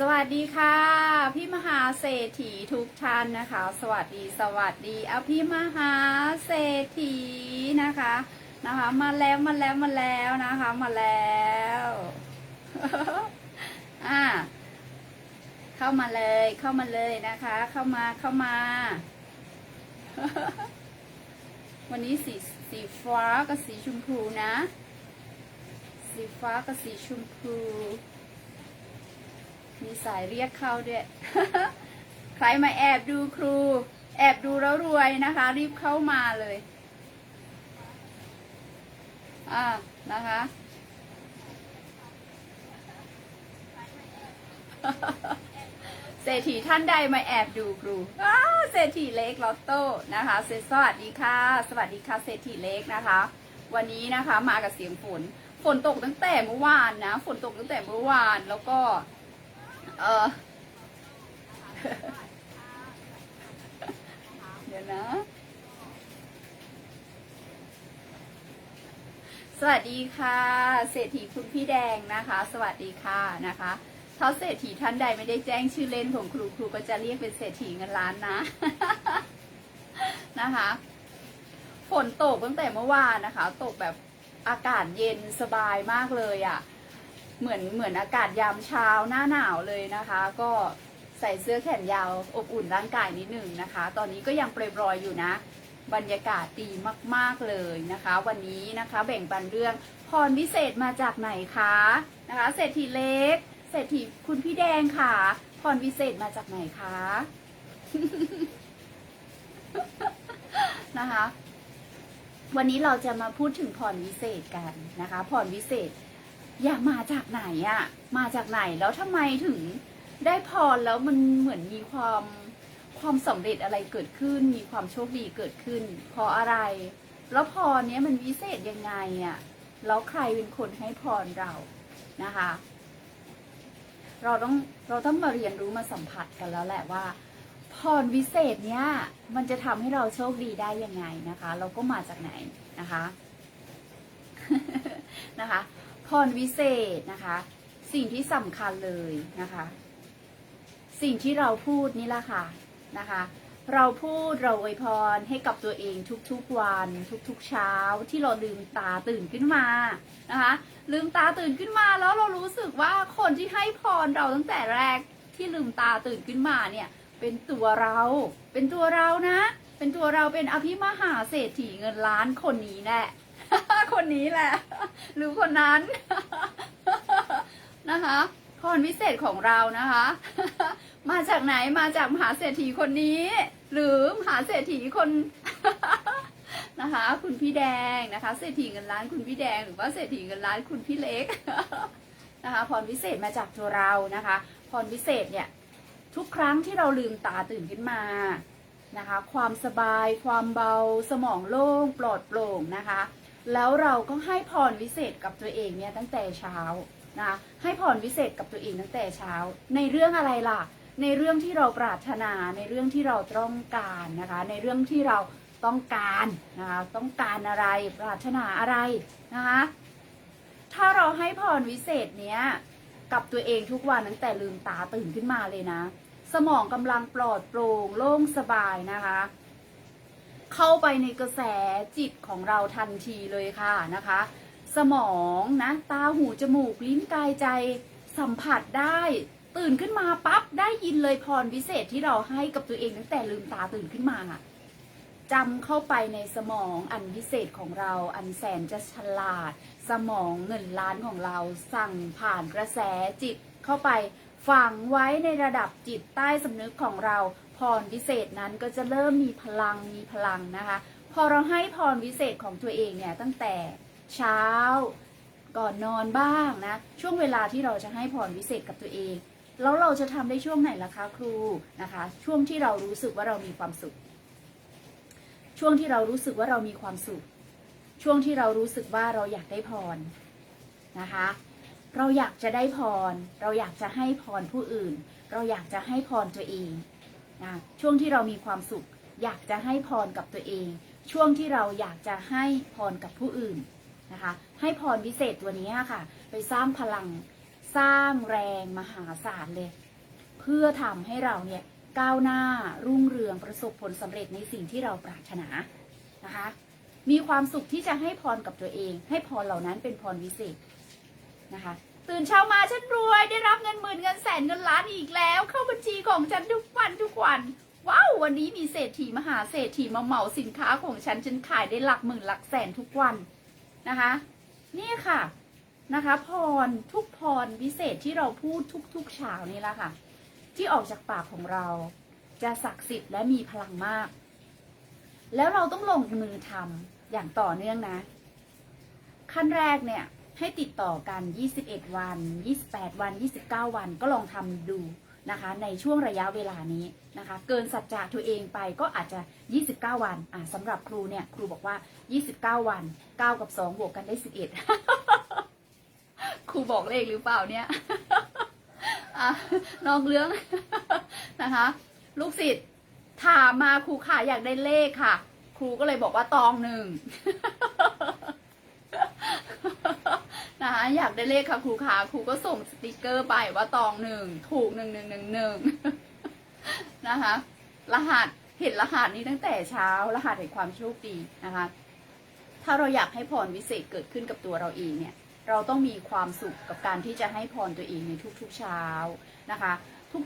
สวัสดีค่ะ พี่มหาเศรษฐีทุกท่านนะคะ สวัสดีสวัสดีเอาพี่มหาเศรษฐีนะคะนะคะ มาแล้วมาแล้วมาแล้วนะคะมาแล้วอ่าเข้ามาเลยเข้ามาเลยนะคะ เข้ามาเข้ามา วันนี้สีสีฟ้ากับสีชมพูนะ สีฟ้ากับสีชมพู มีสายเรียกเข้าด้วย ใครมาแอบดูครู แอบดูแล้วรวยนะคะ รีบเข้ามาเลย อ่า นะคะ เศรษฐีท่านใดมาแอบดูครูอ้าวเศรษฐีเล็กลอตโต้นะคะเศรษสวัสดีค่ะ สวัสดีค่ะเศรษฐีเล็กนะคะ วันนี้นะคะมากับเสียงฝน ฝนตกตั้งแต่เมื่อวานนะ ฝนตกตั้งแต่เมื่อวานแล้วก็ เออ เดี๋ยวนะ สวัสดีค่ะ เศรษฐีคุณพี่แดงนะคะ สวัสดีค่ะนะคะถ้าเศรษฐีท่านใดไม่ได้แจ้งชื่อเล่นของครูครูก็จะเรียกเป็นเศรษฐีเงินล้านนะ นะคะ ฝนตกตั้งแต่เมื่อวานนะคะ ตกแบบอากาศเย็นสบายมากเลยอะ่ะ เหมือนเหมือนอากาศยามเช้าหน้าหนาวเลยนะคะ ก็ใส่เสื้อแขนยาวอบอุ่นร่างกายนิดหนึ่งนะคะ ตอนนี้ก็ยังเปรย์ๆอยู่นะ บรรยากาศดีมาก ๆ เลยนะคะ วันนี้นะคะแบ่งปันเรื่องพรพิเศษมาจากไหนคะนะคะเศรษฐีเล็กเศรษฐีคุณพี่แดงค่ะ พรพิเศษมาจากไหนคะนะคะ วันนี้เราจะมาพูดถึงพรวิเศษกันนะคะ พรวิเศษ อยากมาจากไหนอะมาจากไหนแล้วทำไมถึงได้พรแล้วมันเหมือนมีความความสำเร็จอะไรเกิดขึ้น มีความโชคดีเกิดขึ้นเพราะอะไร แล้วพรเนี้ยมันวิเศษยังไงอะแล้วใครเป็นคนให้พรเรานะคะ เราต้องเราต้องมาเรียนรู้มาสัมผัสกันแล้วแหละว่า พรวิเศษเนี้ยมันจะทำให้เราโชคดีได้ยังไงนะคะ เราก็มาจากไหนนะคะนะคะ พรวิเศษนะคะ สิ่งที่สำคัญเลยนะคะ สิ่งที่เราพูดนี่แหละค่ะนะคะ เราพูดเราอวยพรให้กับตัวเองทุกๆวัน ทุกๆเช้าที่เราลืมตาตื่นขึ้นมานะคะลืมตาตื่นขึ้นมาแล้วเรารู้สึกว่าคนที่ให้พรเราตั้งแต่แรกที่ลืมตาตื่นขึ้นมาเนี่ยเป็นตัวเรา เป็นตัวเรานะ เป็นตัวเราเป็นอภิมหาเศรษฐีเงินล้านคนนี้แหละ คนนี้แหละ หรือคนนั้น นะคะพรวิเศษของเรานะคะ มาจากไหนมาจากมหาเศรษฐีคนนี้ หรือมหาเศรษฐีคนนะคะ คุณพี่แดงนะคะ เศรษฐีเงินล้านคุณพี่แดงหรือว่าเศรษฐีเงินล้านคุณพี่เล็กนะคะพรวิเศษมาจากตัวเรานะคะพรวิเศษเนี่ยทุกครั้งที่เราลืมตาตื่นขึ้นมานะคะ ความสบาย ความเบา สมองโล่งปลอดโปร่งนะคะ แล้วเราก็ให้พรวิเศษกับตัวเองเนี่ยตั้งแต่เช้านะให้พรวิเศษกับตัวเองตั้งแต่เช้า ในเรื่องอะไรล่ะ ในเรื่องที่เราปรารถนาในเรื่องที่เราต้องการนะคะ ในเรื่องที่เราต้องการนะคะต้องการอะไรปรารถนาอะไรนะคะถ้าเราให้พรวิเศษเนี้ยกับตัวเองทุกวันตั้งแต่ลืมตาตื่นขึ้นมาเลยนะ สมองกำลังปลอดโปร่งโล่งสบายนะคะ เข้าไปในกระแสจิตของเราทันทีเลยค่ะนะคะ สมองนะตาหูจมูกลิ้นกายใจสัมผัสได้ ตื่นขึ้นมาปั๊บได้ยินเลยพรวิเศษที่เราให้กับตัวเองตั้งแต่ลืมตาตื่นขึ้นมาจำเข้าไปในสมองอันพิเศษของเราอันแสนจะฉลาด สมองเงินล้านของเราสั่งผ่านกระแสจิตเข้าไป ฝังไว้ในระดับจิตใต้สำนึกของเราพรวิเศษนั้นก็จะเริ่มมีพลังมีพลังนะคะ พอเราให้พรวิเศษของตัวเองเนี่ยตั้งแต่เช้าก่อนนอนบ้างนะ ช่วงเวลาที่เราจะให้พรวิเศษกับตัวเอง แล้วเราจะทำได้ช่วงไหนล่ะคะครูนะคะ ช่วงที่เรารู้สึกว่าเรามีความสุข ช่วงที่เรารู้สึกว่าเรามีความสุข ช่วงที่เรารู้สึกว่าเราอยากได้พรนะคะ เราอยากจะได้พร เราอยากจะให้พรผู้อื่น เราอยากจะให้พรตัวเองนะช่วงที่เรามีความสุข อยากจะให้พรกับตัวเอง ช่วงที่เราอยากจะให้พรกับผู้อื่นนะคะให้พรพิเศษตัวนี้ค่ะ ไปสร้างพลังสร้างแรงมหาศาลเลย เพื่อทำให้เราเนี่ยก้าวหน้ารุ่งเรืองประสบผลสำเร็จในสิ่งที่เราปรารถนานะคะ มีความสุขที่จะให้พรกับตัวเอง ให้พรเหล่านั้นเป็นพรวิเศษ นะคะ ตื่นเช้ามาฉันรวยได้รับเงินหมื่นเงินแสนเงินล้านอีกแล้ว เข้าบัญชีของฉันทุกวันทุกวันว้าววันนี้มีเศรษฐีมหาเศรษฐีมาเหมาสินค้าของฉันฉันขายได้หลักหมื่นหลักแสนทุกวันนะคะ นี่ค่ะนะคะ พรทุกพรวิเศษที่เราพูดทุกๆเช้านี่แหละค่ะ ที่ออกจากปากของเราจะศักดิ์สิทธิ์และมีพลังมาก แล้วเราต้องลงมือทำอย่างต่อเนื่องนะ ขั้นแรกเนี่ย ให้ติดต่อกัน 21 วัน 28 วัน 29 วันก็ลองทำดูนะคะ ในช่วงระยะเวลานี้นะคะ เกินสัจจะตัวเองไปก็อาจจะ 29 วันอะสำหรับครูเนี่ย ครูบอกว่า 29 วัน 9 กับ 2 บวกกันได้ 11 ครูบอกเลขหรือเปล่าเนี่ยอนอกเรื่องนะคะ ลูกศิษย์ถามมาครูค่ะอยากได้เลขค่ะ ครูก็เลยบอกว่าตองหนึ่ง นะคะอยากได้เลขค่ะครูขาครูก็ส่งสติกเกอร์ไปว่าตองหนึ่งถูกหนึ่งหนึ่งหนึ่งหนึ่งนะคะ รหัสเห็นรหัสนี้ตั้งแต่เช้า รหัสแห่งความโชคดีนะคะ ถ้าเราอยากให้พรวิเศษเกิดขึ้นกับตัวเราเองเนี่ย เราต้องมีความสุขกับการที่จะให้พรตัวเองในทุกๆเช้านะคะ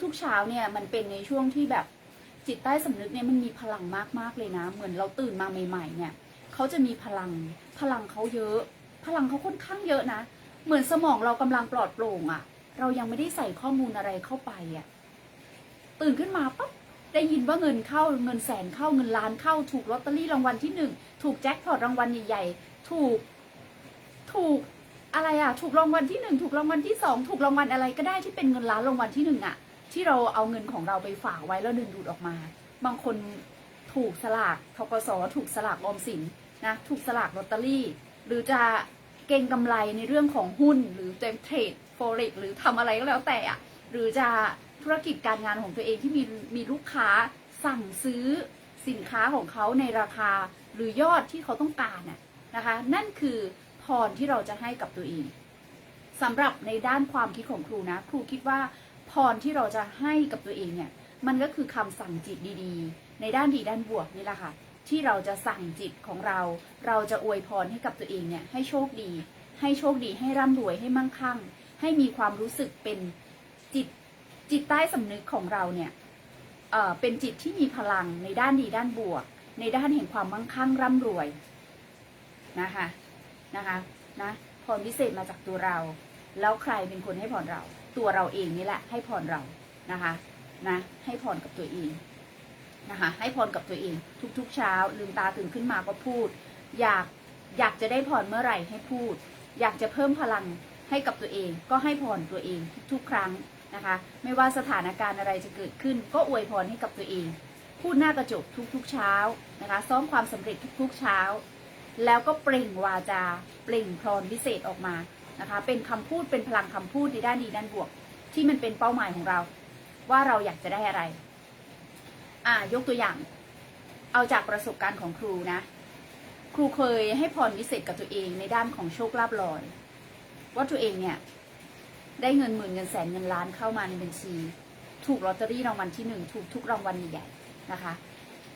ทุกๆเช้าเนี่ยมันเป็นในช่วงที่แบบจิตใต้สำนึกเนี่ยมันมีพลังมากๆเลยนะ เหมือนเราตื่นมาใหม่ ๆ เนี่ยเขาจะมีพลังพลังเขาเยอะ พลังเขาค่อนข้างเยอะนะ เหมือนสมองเรากำลังปลอดโปร่งอะ่ะ เรายังไม่ได้ใส่ข้อมูลอะไรเข้าไปอะ่ะ ตื่นขึ้นมาปั๊บได้ยินว่าเงินเข้าเงินแสนเข้าเงินล้านเข้าถูกลอตเตอรี่รางวัลที่หนึ่งถูกแจ็คพอตรางวัลใหญ่ๆถูกถูกอะไรอะ่ะ ถูกรางวัลที่หนึ่งถูกรางวัลที่สองถูกรางวัลอะไรก็ได้ที่เป็นเงินล้านรางวัลที่หนึ่งอะ ที่เราเอาเงินของเราไปฝากไว้แล้วดึงดูดออกมา บางคนถูกสลากทกสถูกสลากออมสินนะ ถูกสลากลอตเตอรี่ หรือจะเก่งกำไรในเรื่องของหุ้น หรือเทรดโฟเร็กหรือทำอะไรก็แล้วแต่อะหรือจะธุรกิจการงานของตัวเองที่มีมีลูกค้าสั่งซื้อสินค้าของเขาในราคาหรือยอดที่เขาต้องการน่ะนะคะ นั่นคือพรที่เราจะให้กับตัวเองสำหรับในด้านความคิดของครูนะ ครูคิดว่าพรที่เราจะให้กับตัวเองเนี่ย มันก็คือคำสั่งจิตดีๆ ในด้านดีด้านบวกนี่แหละค่ะ ที่เราจะสั่งจิตของเรา เราจะอวยพรให้กับตัวเองเนี่ยให้โชคดี ให้โชคดีให้ร่ำรวยให้มั่งคั่ง ให้มีความรู้สึกเป็นจิตจิตใต้สำนึกของเราเนี่ยเอ่อเป็นจิตที่มีพลังในด้านดีด้านบวก ในด้านแห่งความมั่งคั่งร่ำรวยนะคะนะคะนะพรพิเศษมาจากตัวเรา แล้วใครเป็นคนให้พรเรา ตัวเราเองนี่แหละให้พรเรานะคะนะให้พรกับตัวเอง นะคะให้พรกับตัวเองทุกๆเช้า ลืมตาตื่นขึ้นมาก็พูด อยากอยากจะได้พรเมื่อไหร่ให้พูด อยากจะเพิ่มพลังให้กับตัวเองก็ให้พรตัวเองทุกๆครั้งนะคะ ไม่ว่าสถานการณ์อะไรจะเกิดขึ้น ก็อวยพรให้กับตัวเอง พูดหน้ากระจกทุกๆเช้านะคะซ้อมความสำเร็จทุกๆเช้า แล้วก็เปล่งวาจา เปล่งพรวิเศษออกมานะคะ เป็นคำพูดเป็นพลังคำพูดในด้านดีด้านบวก ที่มันเป็นเป้าหมายของเรา ว่าเราอยากจะได้อะไร อ่ายกตัวอย่าง เอาจากประสบการณ์ของครูนะ ครูเคยให้พรวิเศษกับตัวเองในด้านของโชคลาภลอย ว่าตัวเองเนี่ย ได้เงินหมื่นเงินแสนเงินล้านเข้ามาในบัญชี ถูกลอตเตอรี่รางวัลที่หนึ่งถูกทุกรางวัลใหญ่ๆนะคะ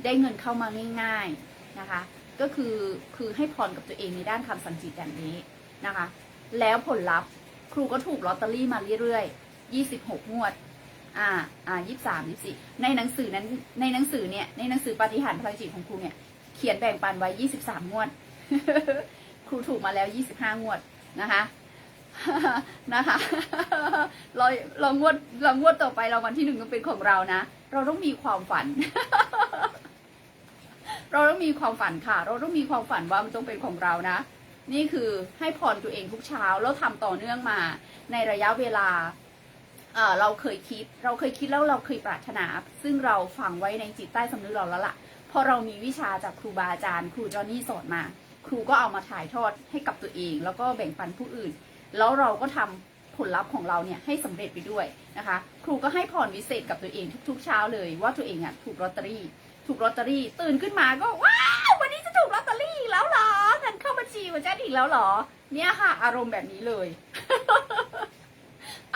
ได้เงินเข้ามาง่ายๆนะคะ ก็คือคือให้พรกับตัวเองในด้านคำสั่งจิตอย่างนี้นะคะ แล้วผลลัพธ์ครูก็ถูกลอตเตอรี่มาเรื่อยๆยี่สิบหกงวด อ่าอ่ายี่สามยี่สี่ในหนังสือนั้นในหนังสือเนี่ยในหนังสือปฏิหารพลังจิตของครูเนี่ยเขียนแบ่งปันไว้ยี่สิบสามงวด ครูถูกมาแล้วยี่สิบห้างวดนะคะนะคะเราเรางวดเรางวดต่อไปเราวันที่หนึ่งต้องเป็นของเรานะ เราต้องมีความฝัน เราต้องมีความฝันค่ะ เราต้องมีความฝันว่ามันต้องเป็นของเรานะ นี่คือให้พรตัวเองทุกเช้าแล้วทำต่อเนื่องมาในระยะเวลา เราเคยคิด เราเคยคิดแล้วเราเคยปรารถนา ซึ่งเราฝังไว้ในจิตใต้สำนึกเราแล้วล่ะพอเรามีวิชาจากครูบาอาจารย์ ครูจอห์นนี่สอนมา ครูก็เอามาถ่ายทอดให้กับตัวเอง แล้วก็แบ่งปันผู้อื่น แล้วเราก็ทำผลลัพธ์ของเราเนี่ยให้สำเร็จไปด้วยนะคะ ครูก็ให้พรวิเศษกับตัวเองทุก ๆ เช้าเลยว่าตัวเองอะถูกลอตเตอรี่ ถูกลอตเตอรี่ ตื่นขึ้นมาก็ว้าววันนี้จะถูกลอตเตอรี่อีกแล้วเหรอเงินเข้าบัญชีของฉันอีกแล้วเหรอ เนี่ยค่ะ อารมณ์แบบนี้เลย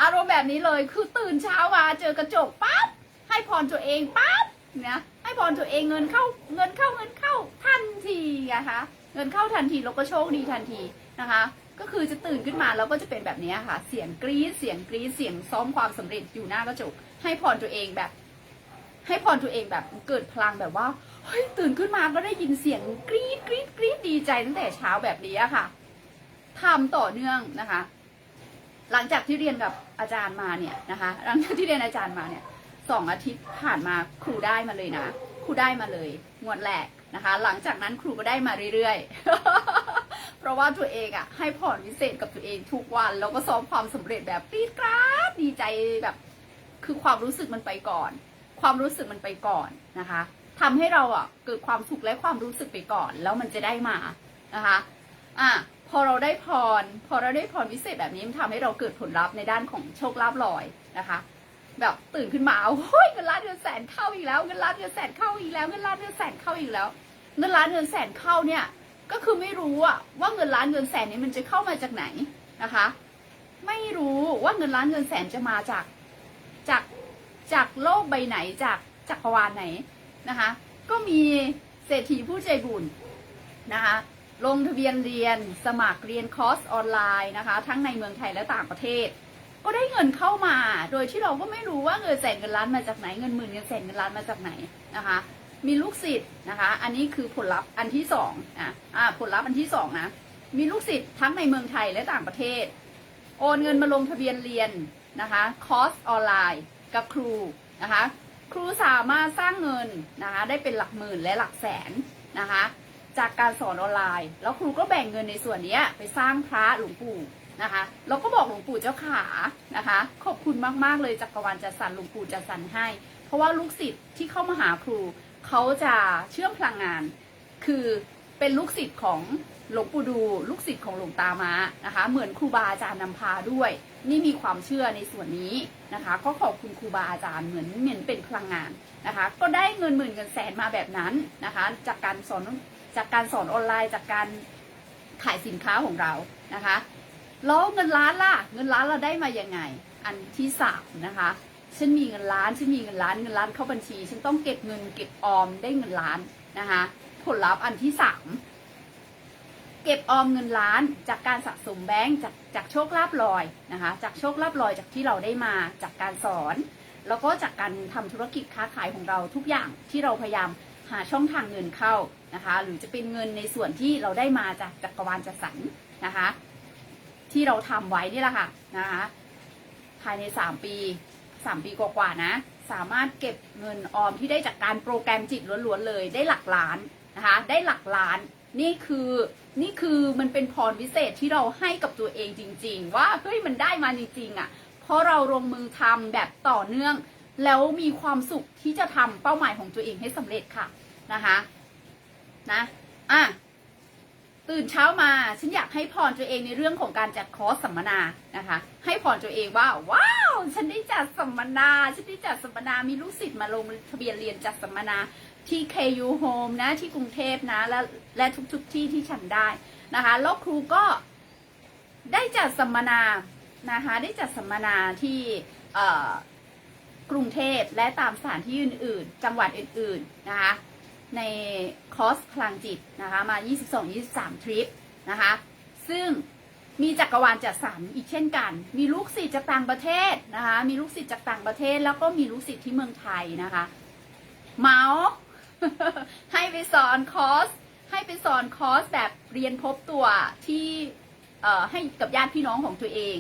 อารมณ์แบบนี้เลยคือตื่นเช้ามาเจอกระจกปั๊บให้พรตัวเองปั๊บนะให้พรตัวเองเงินเข้าเงินเข้าเงินเข้าทันทีนะคะเงินเข้าทันทีเราก็โชคดีทันทีนะคะ ก็คือจะตื่นขึ้นมาแล้วก็จะเป็นแบบนี้ค่ะ เสียงกรี๊ดเสียงกรี๊ดเสียงซ้อมความสำเร็จอยู่หน้ากระจก ให้พรตัวเองแบบ ให้พรตัวเองแบบเกิดพลังแบบว่าเฮ้ยตื่นขึ้นมาก็ได้ยินเสียงกรี๊ดกรี๊ดกรี๊ดดีใจตั้งแต่เช้าแบบนี้ค่ะทำต่อเนื่องนะคะ หลังจากที่เรียนกับอาจารย์มาเนี่ยนะคะ หลังจากที่เรียนอาจารย์มาเนี่ยสองอาทิตย์ผ่านมาครูได้มาเลยนะ ครูได้มาเลยงวดแรกนะคะ หลังจากนั้นครูก็ได้มาเรื่อยๆ เพราะว่าตัวเองอะให้พรวิเศษกับตัวเองทุกวัน แล้วก็ซ้อมความสำเร็จแบบปี๊ดกราดดีใจแบบ คือความรู้สึกมันไปก่อน ความรู้สึกมันไปก่อนนะคะทำให้เราอะเกิดความสุขและความรู้สึกไปก่อน แล้วมันจะได้มานะคะ อะ พอเราได้พร พอเราได้พรวิเศษแบบนี้มันทำให้เราเกิดผลลัพธ์ในด้านของโชคลาภลอยนะคะ แบบตื่นขึ้นมาโอ้ยเงินล้านเงินแสนเข้าอีกแล้วเงินล้านเงินแสนเข้าอีกแล้วเงินล้านเงินแสนเข้าอีกแล้วเงินล้านเงินแสนเข้าเนี่ยก็คือไม่รู้อะว่าเงินล้านเงินแสนนี้มันจะเข้ามาจากไหนนะคะ ไม่รู้ว่าเงินล้านเงินแสนจะมาจากจากจากโลกใบไหนจากจักรวาลไหนนะคะ ก็มีเศรษฐีผู้ใจบุญนะคะ ลงทะเบียนเรียนสมัครเรียนคอร์สออนไลน์นะคะ ทั้งในเมืองไทยและต่างประเทศ ก็ได้เงินเข้ามา โดยที่เราก็ไม่รู้ว่าเงินแสนเงินล้านมาจากไหนเงินหมื่นเงินแสนเงินล้านมาจากไหนนะคะ มีลูกศิษย์นะคะ อันนี้คือผลลัพธ์อันที่สองอะอ่าผลลัพธ์อันที่สองนะมีลูกศิษย์ทั้งในเมืองไทยและต่างประเทศ โอนเงินมาลงทะเบียนเรียนนะคะคอร์สออนไลน์กับครูนะคะ ครูสามารถสร้างเงินนะคะ ได้เป็นหลักหมื่นและหลักแสนนะคะ จากการสอนออนไลน์ แล้วครูก็แบ่งเงินในส่วนนี้ไปสร้างพระหลวงปู่นะคะแล้วก็บอกหลวงปู่เจ้าขานะคะ ขอบคุณมากๆเลยจักรวาลจัดสรรหลวงปู่จัดสรรให้ เพราะว่าลูกศิษย์ที่เข้ามาหาครูเขาจะเชื่อมพลังงาน คือเป็นลูกศิษย์ของหลวงปู่ดูลูกศิษย์ของหลวงตามานะคะ เหมือนครูบาอาจารย์นำพาด้วย นี่มีความเชื่อในส่วนนี้นะคะ ก็ขอบคุณครูบาอาจารย์เหมือนเหมือนเป็นพลังงานนะคะ ก็ได้เงินหมื่นเงินแสนมาแบบนั้นนะคะ จากการสอน จากการสอนออนไลน์จากการขายสินค้าของเรานะคะแล้วเงินล้านล่ะ เงินล้านเราได้มายังไง อันที่สามนะคะฉันมีเงินล้านฉันมีเงินล้านเงินล้านเข้าบัญชี ฉันต้องเก็บเงินเก็บออมได้เงินล้านนะคะผลลัพธ์อันที่สามเก็บออมเงินล้านจากการสะสมแบงก์จากจากโชคลาภลอยนะคะจากโชคลาภลอยจากที่เราได้มาจากการสอน แล้วก็จากการทำธุรกิจค้าขายของเราทุกอย่างที่เราพยายามหาช่องทางเงินเข้า นะคะ หรือจะเป็นเงินในส่วนที่เราได้มาจากจักรวาลจัดสรรนะคะ ที่เราทำไว้นี่แหละค่ะนะคะ ภายใน 3 ปี 3 ปีกว่าๆนะ สามารถเก็บเงินออมที่ได้จากการโปรแกรมจิตล้วนๆเลยได้หลักล้านนะคะ ได้หลักล้านนี่คือนี่คือมันเป็นพรวิเศษที่เราให้กับตัวเองจริง ๆ ว่าเฮ้ยมันได้มาจริงๆอะ่ะ เพราะเราลงมือทำแบบต่อเนื่อง แล้วมีความสุขที่จะทำเป้าหมายของตัวเองให้สำเร็จค่ะนะคะ นะอะตื่นเช้ามาฉันอยากให้พรตัวเองในเรื่องของการจัดคอร์สสัมมนานะคะ ให้พรตัวเองว่าว้าวฉันได้จัดสัมมนาฉันได้จัดสัมมนามีลูกศิษย์มาลงทะเบียนเรียนจัดสัมมนาที่ KU Home นะที่กรุงเทพนะและและทุกๆทที่ที่ฉันได้นะคะแล้วครูก็ได้จัดสัมมนานะคะได้จัดสัมมนาที่กรุงเทพและตามสถานที่อื่น ๆ จังหวัดอื่น ๆ นะคะ ในคอร์สพลังจิตนะคะมา 22-23 ทริปนะคะ ซึ่งมีจักรวาลจัดสรรอีกเช่นกัน มีลูกศิษย์จากต่างประเทศนะคะ มีลูกศิษย์จากต่างประเทศ แล้วก็มีลูกศิษย์ที่เมืองไทยนะคะ เมาส์ให้ไปสอนคอร์ส ให้ไปสอนคอร์สแบบเรียนพบตัวที่ให้กับญาติพี่น้องของตัวเอง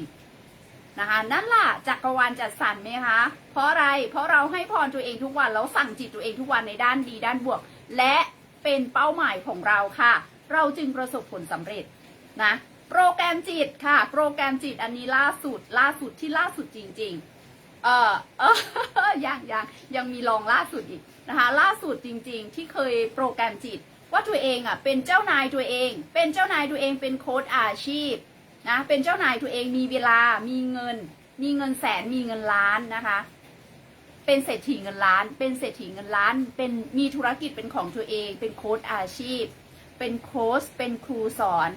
นะคะนั่นล่ะจักรวาลจัดสรรไหมคะ เพราะอะไร เพราะเราให้พรตัวเองทุกวันแล้วสั่งจิตตัวเองทุกวันในด้านดีด้านบวก และเป็นเป้าหมายของเราค่ะ เราจึงประสบผลสำเร็จนะโปรแกรมจิตค่ะ โปรแกรมจิตอันนี้ล่าสุดล่าสุดที่ล่าสุดจริง ๆ เออเออยังยังยังมีลองล่าสุดอีกนะคะล่าสุดจริง ๆ ที่เคยโปรแกรมจิต ว่าตัวเองอะเป็นเจ้านายตัวเอง เป็นเจ้านายตัวเองเป็นโค้ดอาชีพนะเป็นเจ้านายตัวเองมีเวลามีเงิน มีเงินแสนมีเงินล้านนะคะ เป็นเศรษฐีเงินล้าน เป็นเศรษฐีเงินล้าน เป็นมีธุรกิจเป็นของตัวเอง เป็นโค้ดอาชีพ เป็นโค้ชเป็นครูสอน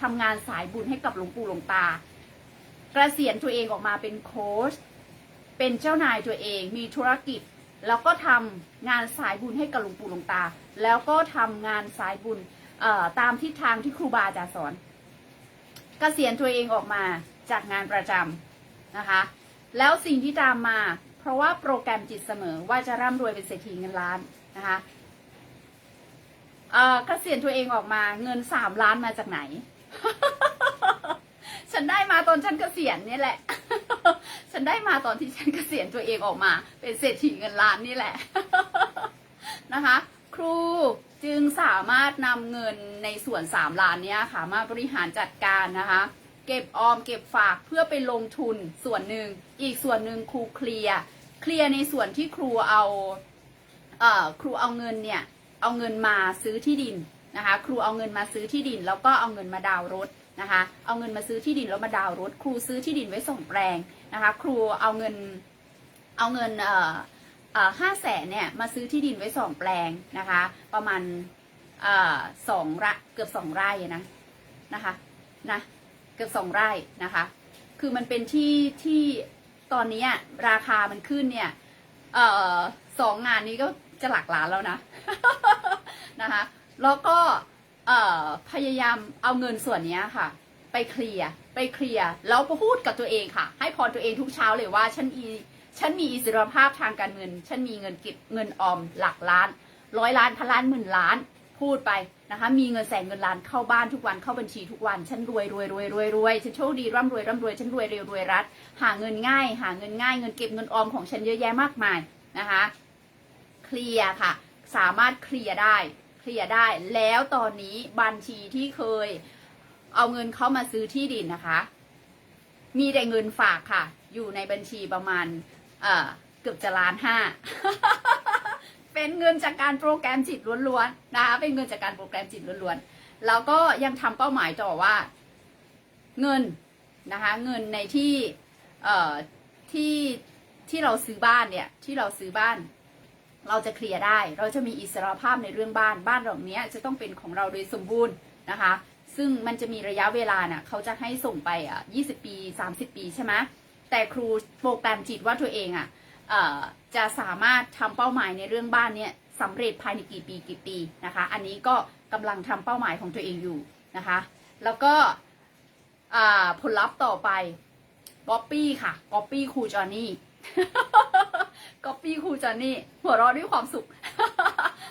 ทำงานสายบุญให้กับหลวงปู่หลวงตาเกษียณตัวเองออกมาเป็นโค้ชเป็นเจ้านายตัวเองมีธุรกิจ แล้วก็ทำงานสายบุญให้กับหลวงปู่หลวงตา แล้วก็ทำงานสายบุญตามทิศทางที่ครูบาอาจารย์สอนเกษียณตัวเองออกมาจากงานประจำนะคะ แล้วสิ่งที่ตามมา ราะว่าโปรแกรมจิตเสมอว่าจะร่ำรวยเป็นเศรษฐีเงินล้านนะคะเอ่อเกษียณตัวเองออกมาเงินสามล้านมาจากไหน ฉันได้มาตอนฉันเกษียณนี่แหละ ฉันได้มาตอนที่ฉันเกษียณตัวเองออกมา เป็นเศรษฐีเงินล้านนี่แหละนะคะ ครูจึงสามารถนำเงินในส่วน3ล้านเนี้ยค่ะมาบริหารจัดการนะคะเก็บออมเก็บฝากเพื่อไปลงทุนส่วนหนึ่ง อีกส่วนหนึ่งครูเคลียร์ เคลียร์ในส่วนที่ครูเอาเอ่อครูเอาเงินเนี่ยเอาเงินมาซื้อที่ดินนะคะ ครูเอาเงินมาซื้อที่ดิน แล้วก็เอาเงินมาดาวรถนะคะ เอาเงินมาซื้อที่ดินแล้วมาดาวรถ ครูซื้อที่ดินไว้สองแปลงนะคะ ครูเอาเงินเอาเงินเอ่อห้าแสนเนี่ยมาซื้อที่ดินไว้สองแปลงนะคะ ประมาณเอ่อสองร่เกือบสองไร่นะนะคะนะเกือบสองไร่นะคะ คือมันเป็นที่ที่ ตอนนี้ราคามันขึ้นเนี่ยเอ่อสองงานนี้ก็จะหลักล้านแล้วนะ นะคะแล้วก็เอ่อพยายามเอาเงินส่วนนี้ค่ะ ไปเคลียร์ไปเคลียร์แล้วพูดกับตัวเองค่ะ ให้พรตัวเองทุกเช้าเลยว่าฉันอีฉันมีอิสรภาพทางการเงิน ฉันมีเงินเก็บเงินออมหลักล้าน ร้อยล้านพันล้านหมื่นล้าน พูดไป นะคะ มีเงินแสนเงินล้านเข้าบ้านทุกวันเข้าบัญชีทุกวัน ฉันรวยรวยรวยรวยรวยฉันโชคดีร่ำรวยร่ำรวยฉันรวยเร็วรวยรัด หาเงินง่าย หาเงินง่ายเงินเก็บเงินออมของฉันเยอะแยะมากมายนะคะ เคลียร์ค่ะ สามารถเคลียร์ได้ เคลียร์ได้ แล้วตอนนี้บัญชีที่เคยเอาเงินเข้ามาซื้อที่ดินนะคะ มีแต่เงินฝากค่ะ อยู่ในบัญชีประมาณ เอ่อ เกือบจะล้านห้า เป็นเงินจากการโปรแกรมจิตล้วนๆนะคะเป็นเงินจากการโปรแกรมจิตล้วนๆแล้วก็ยังทำเป้าหมายต่อว่าเงินนะคะเงินในที่เอ่อที่ที่เราซื้อบ้านเนี่ยที่เราซื้อบ้าน เราจะเคลียร์ได้ เราจะมีอิสรภาพในเรื่องบ้านบ้านหลังเนี้ยจะต้องเป็นของเราโดยสมบูรณ์นะคะ ซึ่งมันจะมีระยะเวลาน่ะเขาจะให้ส่งไปอะ20 ปี 30 ปีใช่ไหมแต่ครูโปรแกรมจิตว่าตัวเองอะเอ่อ จะสามารถทำเป้าหมายในเรื่องบ้านเนี่ยสำเร็จภายในกี่ปีกี่ปีนะคะ อันนี้ก็กำลังทำเป้าหมายของตัวเองอยู่นะคะ แล้วก็ผลลัพธ์ต่อไปก๊อปปี้ค่ะก๊อปปี้ครูจอห์นนี่ก๊อปปี้ครูจอห์นี่หัวเราะด้วยความสุข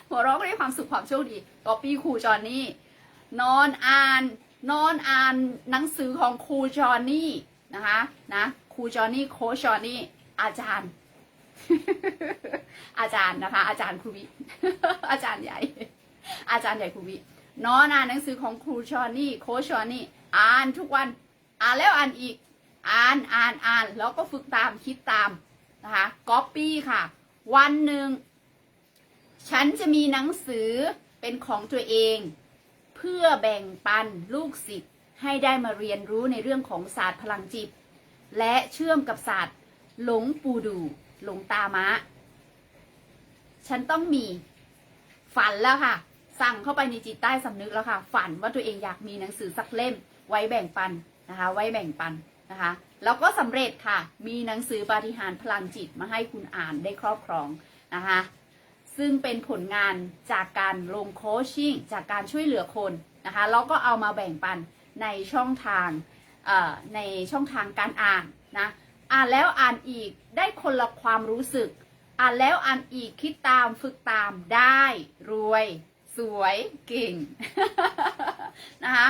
หัวเราะด้วยความสุขความโชคดีก๊อปปี้ครูจอห์นี่นอนอ่านนอนอ่านหนังสือของครูจอห์นี่นะคะนะครูจอห์นี่โค้ชจอห์นี่อาจารย์ อาจารย์นะคะ อาจารย์ครูวิ อาจารย์ใหญ่ อาจารย์ใหญ่ครูวิน้อนอ่านหนังสือของครูจอนนี่โคชอนนี่ อ่านทุกวัน อ่านแล้วอ่านอีก อ่านอ่านอ่านแล้วก็ฝึกตามคิดตามนะคะก๊อปปี้ค่ะ วันหนึ่งฉันจะมีหนังสือเป็นของตัวเอง เพื่อแบ่งปันลูกศิษย์ให้ได้มาเรียนรู้ในเรื่องของศาสตร์พลังจิต และเชื่อมกับศาสตร์หลงปูดู หลวงตามะ ฉันต้องมีฝันแล้วค่ะ สั่งเข้าไปในจิตใต้สำนึกแล้วค่ะ ฝันว่าตัวเองอยากมีหนังสือสักเล่ม ไว้แบ่งปันนะคะ ไว้แบ่งปันนะคะ แล้วก็สำเร็จค่ะ มีหนังสือปาฏิหาริย์พลังจิตมาให้คุณอ่านได้ครอบครองนะคะ ซึ่งเป็นผลงานจากการลงโคชชิ่งจากการช่วยเหลือคนนะคะ แล้วก็เอามาแบ่งปันในช่องทางในช่องทางการอ่านนะ อ่านแล้วอ่านอีกได้คนละความรู้สึก อ่านแล้วอ่านอีกคิดตามฝึกตามได้ รวย สวยเก่งนะคะ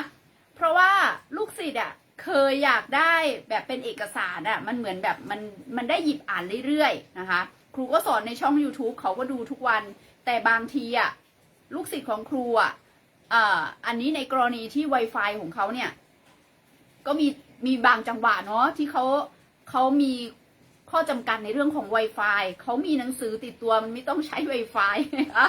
เพราะว่าลูกศิษย์อะเคยอยากได้แบบเป็นเอกสารอะมันเหมือนแบบมันมันได้หยิบอ่านเรื่อยๆนะคะ ครูก็สอนในช่อง YouTube เขาก็ดูทุกวัน แต่บางทีอะลูกศิษย์ของครูอะอ่าอันนี้ในกรณีที่ Wi-Fi ของเขาเนี่ย ก็มีมีบางจังหวะเนาะที่เขา เขามีข้อจำกัดในเรื่องของ Wi-Fi เขามีหนังสือติดตัวมันไม่ต้องใช้ Wi-Fi นะคะ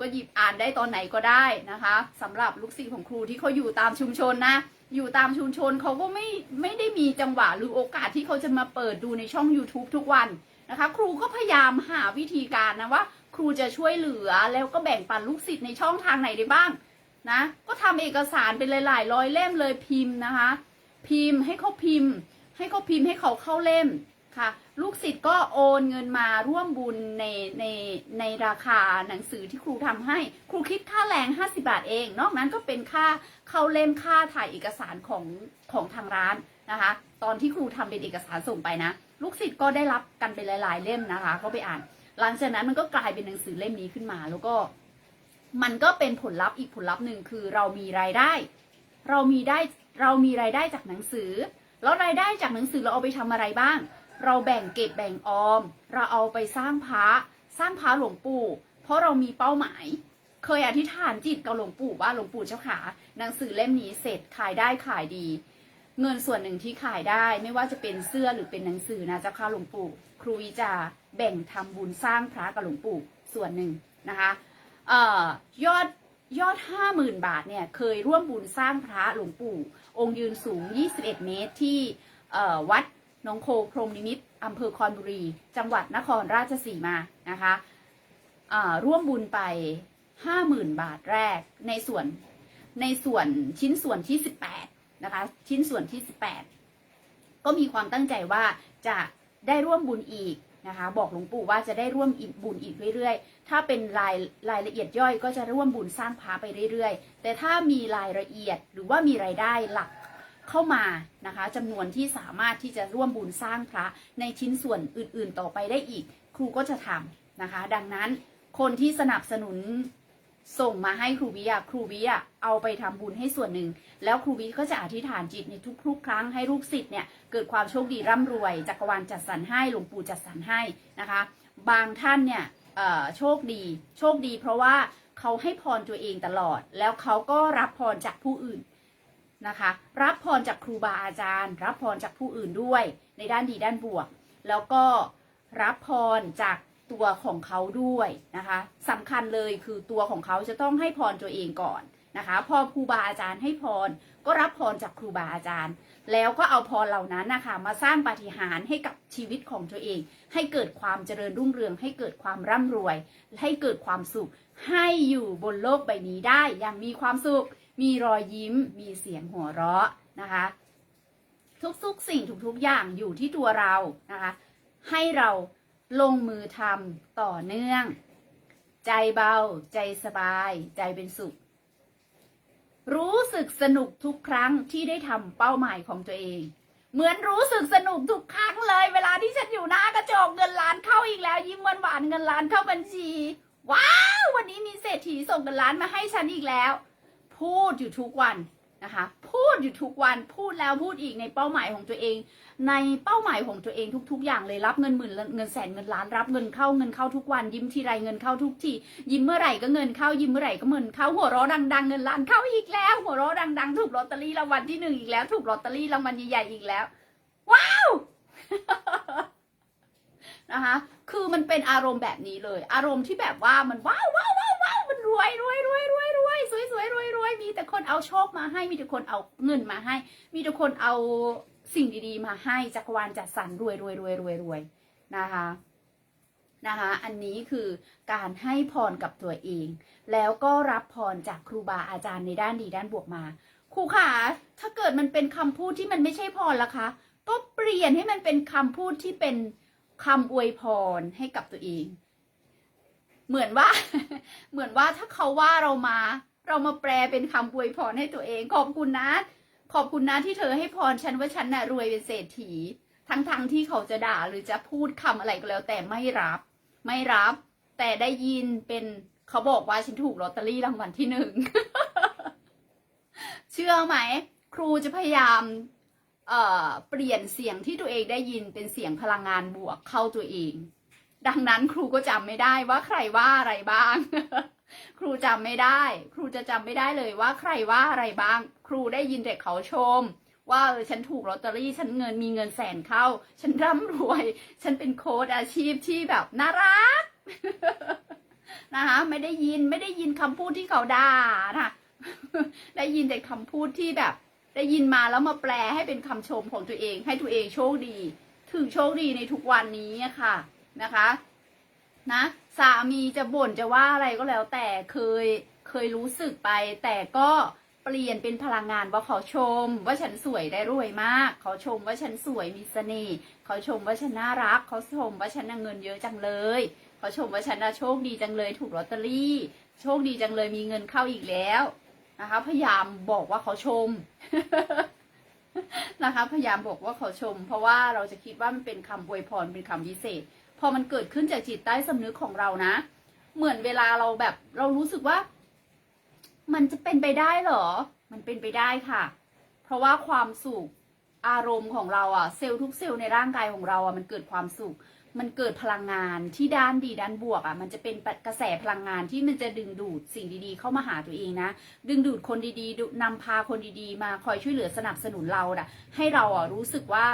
ก็หยิบอ่านได้ตอนไหนก็ได้นะคะสำหรับลูกศิษย์ของครูที่เขาอยู่ตามชุมชนนะ อยู่ตามชุมชนเขาก็ไม่ไม่ได้มีจังหวะหรือโอกาสที่เขาจะมาเปิดดูในช่อง YouTube ทุกวันนะคะ ครูก็พยายามหาวิธีการนะว่า ครูจะช่วยเหลือแล้วก็แบ่งปันลูกศิษย์ในช่องทางไหนได้บ้างนะ ก็ทำเอกสารเป็นหลายๆร้อยเล่มเลยพิมพ์นะคะ พิมพ์ให้เขาพิมพ์ ให้เขาพิมพ์ให้เขาเข้าเล่มค่ะ ลูกศิษย์ก็โอนเงินมาร่วมบุญในในในราคาหนังสือที่ครูทำให้ ครูคิดค่าแรง 50 บาทเอง นอกนั้นก็เป็นค่าเข้าเล่มค่าถ่ายเอกสารของของทางร้านนะคะ ตอนที่ครูทำเป็นเอกสารส่งไปนะ ลูกศิษย์ก็ได้รับกันไปหลาย ๆ เล่มนะคะ ก็ไปอ่าน หลังจากนั้นมันก็กลายเป็นหนังสือเล่มนี้ขึ้นมา แล้วก็ มันก็เป็นผลลัพธ์อีกผลลัพธ์หนึ่งคือเรามีรายได้ เรามีได้เรามีรายได้จากหนังสือ แล้วรายได้จากหนังสือเราเอาไปทำอะไรบ้าง เราแบ่งเก็บแบ่งออม เราเอาไปสร้างพระสร้างพระหลวงปู่ เพราะเรามีเป้าหมาย เคยอธิษฐานจิตกับหลวงปู่ว่าหลวงปู่เจ้าขาหนังสือเล่มนี้เสร็จขายได้ขายดี เงินส่วนหนึ่งที่ขายได้ไม่ว่าจะเป็นเสื้อหรือเป็นหนังสือนะเจ้าค่ะหลวงปู่ ครูวิจะแบ่งทำบุญสร้างพระกับหลวงปู่ส่วนหนึ่งนะคะเอ่อยอด ยอดห้าหมื่นบาทเนี่ยเคยร่วมบุญสร้างพระหลวงปู่ องค์ยืนสูง 21 เมตรที่วัดนงโคพรหมนิมิตอำเภอคอนบุรี จังหวัดนครราชสีมานะคะร่วมบุญไป 50,000 บาทแรกในส่วนในส่วนชิ้นส่วนที่ 18 นะคะ ชิ้นส่วนที่ 18 ก็มีความตั้งใจว่าจะได้ร่วมบุญอีก นะคะ บอกหลวงปู่ว่าจะได้ร่วมบุญอีกเรื่อยๆ ถ้าเป็นรายรายละเอียดย่อยก็จะร่วมบุญสร้างพระไปเรื่อยๆ แต่ถ้ามีรายละเอียดหรือว่ามีรายได้หลักเข้ามานะคะจำนวนที่สามารถที่จะร่วมบุญสร้างพระในชิ้นส่วนอื่นๆ ต่อไปได้อีก ครูก็จะทำนะคะ ดังนั้นคนที่สนับสนุน ส่งมาให้ครูวิอะครูวิอะเอาไปทำบุญให้ส่วนหนึ่ง แล้วครูวิก็จะอธิษฐานจิตในทุกๆ ครั้งให้ลูกศิษย์เนี่ยเกิดความโชคดีร่ำรวยจักรวาลจัดสรรให้หลวงปู่จัดสรรให้นะคะ บางท่านเนี่ยโชคดีโชคดี เพราะว่าเขาให้พรตัวเองตลอด แล้วเขาก็รับพรจากผู้อื่นนะคะ รับพรจากครูบาอาจารย์ รับพรจากผู้อื่นด้วยในด้านดีด้านบวก แล้วก็รับพรจาก ตัวของเขาด้วยนะคะสำคัญเลยคือตัวของเขาจะต้องให้พรตัวเองก่อนนะคะ พอครูบาอาจารย์ให้พร ก็รับพรจากครูบาอาจารย์ แล้วก็เอาพรเหล่านั้นนะคะมาสร้างปาฏิหาริย์ให้กับชีวิตของตัวเอง ให้เกิดความเจริญรุ่งเรือง ให้เกิดความร่ำรวย ให้เกิดความสุข ให้อยู่บนโลกใบนี้ได้อย่างมีความสุข มีรอยยิ้ม มีเสียงหัวเราะนะคะ ทุกๆสิ่งทุกๆอย่างอยู่ที่ตัวเรานะคะ ให้เรา ลงมือทำต่อเนื่อง ใจเบา ใจสบาย ใจเป็นสุข รู้สึกสนุกทุกครั้งที่ได้ทำเป้าหมายของตัวเอง เหมือนรู้สึกสนุกทุกครั้งเลย เวลาที่ฉันอยู่หน้ากระจกเงินล้านเข้าอีกแล้ว ยิ้มหวานๆเงินล้านเข้าบัญชี ว้าว วันนี้มีเศรษฐีส่งเงินล้านมาให้ฉันอีกแล้ว พูดอยู่ทุกวัน นะคะ พูดอยู่ทุกวันพูดแล้วพูดอีกในเป้าหมายของตัวเอง ในเป้าหมายของตัวเองทุก ๆ อย่างเลยรับเงินหมื่นเงินแสนเงินล้านรับเงินเข้าเงินเข้าทุกวัน ยิ้มทีไรเงินเข้าทุกทียิ้มเมื่อไหร่ก็เงินเข้ายิ้มเมื่อไหร่ก็เงินเข้าหัวเราะดังๆเงินล้านเข้าอีกแล้ว หัวเราะดังๆ ถูกลอตเตอรี่รางวัลที่หนึ่งอีกแล้ว ถูกลอตเตอรี่รางวัลใหญ่ๆอีกแล้ว ว้าวนะคะ คือมันเป็นอารมณ์แบบนี้เลย อารมณ์ที่แบบว่ามันว้าวว้าวว้าว เอาโชคมาให้ มีแต่คนเอาเงินมาให้ มีแต่คนเอาสิ่งดีๆ มาให้ จักรวาลจัดสรรรวยรวยรวยรวยรวยนะคะ นะคะ อันนี้คือการให้พรกับตัวเอง แล้วก็รับพรจากครูบาอาจารย์ในด้านดีด้านบวกมา ครูขาถ้าเกิดมันเป็นคำพูดที่มันไม่ใช่พรล่ะคะ ก็เปลี่ยนให้มันเป็นคำพูดที่เป็นคำอวยพรให้กับตัวเอง เหมือนว่า เหมือนว่าถ้าเขาว่าเรามา เรามาแปลเป็นคำอวยพรให้ตัวเอง ขอบคุณนะ ขอบคุณนะที่เธอให้พรฉันว่าฉันน่ะรวยเป็นเศรษฐี ทั้งๆทที่เขาจะด่าหรือจะพูดคำอะไรก็แล้ว แต่ไม่รับ ไม่รับ แต่ได้ยินเป็นเขาบอกว่าฉันถูกลอตเตอรี่รางวัลที่หนึ่งเชื่อไหม ครูจะพยายามเอ่อเปลี่ยนเสียงที่ตัวเองได้ยินเป็นเสียงพลังงานบวกเข้าตัวเอง ดังนั้นครูก็จำไม่ได้ว่าใครว่าอะไรบ้าง ครูจำไม่ได้ ครูจะจำไม่ได้เลยว่าใครว่าอะไรบ้าง ครูได้ยินแต่เขาชม ว่าเออฉันถูกลอตเตอรี่ฉันเงินมีเงินแสนเข้า ฉันร่ำรวย ฉันเป็นโค้ดอาชีพที่แบบน่ารักนะคะไม่ได้ยินไม่ได้ยินคำพูดที่เขาด่านะได้ยินแต่คำพูดที่แบบ ได้ยินมาแล้วมาแปลให้เป็นคำชมของตัวเอง ให้ตัวเองโชคดี ถึงโชคดีในทุกวันนี้ค่ะนะคะ นะ สามีจะบ่นจะว่าอะไรก็แล้ว แต่เคยเคยรู้สึกไป แต่ก็เปลี่ยนเป็นพลังงานว่าเขาชม ว่าฉันสวยได้รวยมาก เขาชมว่าฉันสวยมีเสน่ห์เขาชมว่าฉันน่ารัก เขาชมว่าฉันเงินเยอะจังเลยเขาชมว่าฉันโชคดีจังเลยถูกลอตเตอรี่ โชคดีจังเลยมีเงินเข้าอีกแล้วนะคะ พยายามบอกว่าเขาชมนะคะพยายามบอกว่าเขาชม เพราะว่าเราจะคิดว่ามันเป็นคำอวยพรเป็นคำวิเศษ พอมันเกิดขึ้นจากจิตใต้สำนึกของเรานะ เหมือนเวลาเราแบบเรารู้สึกว่า มันจะเป็นไปได้เหรอ มันเป็นไปได้ค่ะ เพราะว่าความสุขอารมณ์ของเราอะเซลล์ทุกเซลล์ในร่างกายของเราอะมันเกิดความสุข มันเกิดพลังงานที่ด้านดีด้านบวกอะมันจะเป็นกระแสพลังงานที่มันจะดึงดูดสิ่งดีๆ เข้ามาหาตัวเองนะ ดึงดูดคนดีๆดูนำพาคนดีๆ มาคอยช่วยเหลือสนับสนุนเราอะให้เราอะรู้สึกว่า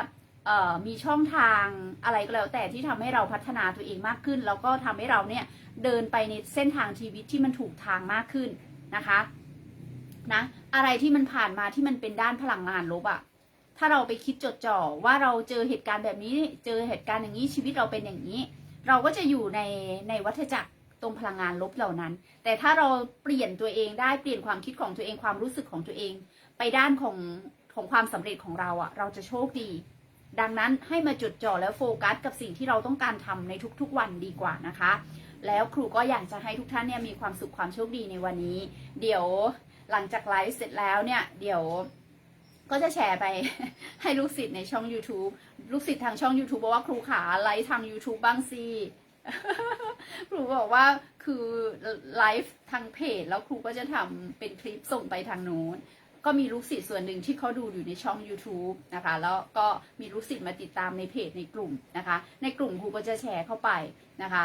มีช่องทางอะไรก็แล้วแต่ที่ทำให้เราพัฒนาตัวเองมากขึ้น แล้วก็ทำให้เราเนี่ยเดินไปในเส้นทางชีวิตที่มันถูกทางมากขึ้นนะคะนะอะไรที่มันผ่านมาที่มันเป็นด้านพลังงานลบอะถ้าเราไปคิดจดจ่อว่าเราเจอเหตุการณ์แบบนี้ เจอเหตุการณ์อย่างนี้ชีวิตเราเป็นอย่างนี้ เราก็จะอยู่ในในวัฏจักรตรงพลังงานลบเหล่านั้น แต่ถ้าเราเปลี่ยนตัวเองได้เปลี่ยนความคิดของตัวเองความรู้สึกของตัวเอง ไปด้านของของความสำเร็จของเราอะเราจะโชคดี ดังนั้นให้มาจดจ่อแล้วโฟกัส กับสิ่งที่เราต้องการทำในทุกๆวันดีกว่านะคะ แล้วครูก็อยากจะให้ทุกท่านเนี่ยมีความสุขความโชคดีในวันนี้ เดี๋ยวหลังจากไลฟ์เสร็จแล้วเนี่ย เดี๋ยวก็จะแชร์ไปให้ลูกศิษย์ในช่อง YouTube ลูกศิษย์ทางช่อง YouTube บอกว่าครูขาไลฟ์ทาง YouTube บ้างสิครูบอกว่าคือไลฟ์ทางเพจแล้วครูก็จะทำเป็นคลิปส่งไปทางนู้น ก็มีลูกศิษย์ส่วนหนึ่งที่เขาดูอยู่ในช่อง YouTube นะคะ แล้วก็มีลูกศิษย์มาติดตามในเพจในกลุ่มนะคะ ในกลุ่มครูก็จะแชร์เข้าไปนะคะ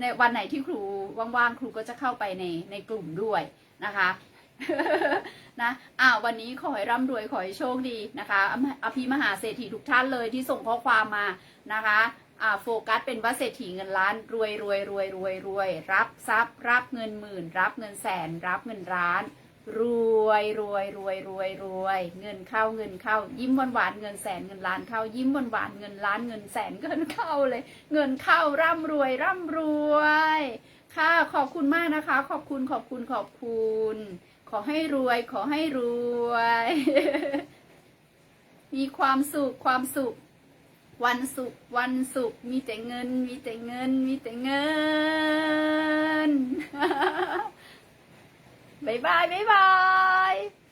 ในวันไหนที่ครูว่างๆ ครูก็จะเข้าไปในในกลุ่มด้วยนะคะนะอ่าวันนี้ขอให้ร่ำรวยขอให้โชคดีนะคะ อภิมหาเศรษฐีทุกท่านเลยที่ส่งข้อความมานะคะอ่าโฟกัสเป็นว่าเศรษฐีเงินล้านรวยรวยรวยรวยรวยรับทรัพย์ รับเงินหมื่น รับเงินแสน รับเงินล้าน รวยรวยรวยรวยรวย เงินเข้าเงินเข้า ยิ้มหวานหวานเงินแสนเงินล้านเข้า ยิ้มหวานหวานเงินล้านเงินแสนเงินเข้าเลย เงินเข้าร่ำรวยร่ำรวย ค่ะขอบคุณมากนะคะ ขอบคุณขอบคุณขอบคุณ ขอให้รวยขอให้รวย มีความสุขความสุข วันสุขวันสุข มีแต่เงิน มีแต่เงิน มีแต่เงิน 拜拜，拜拜。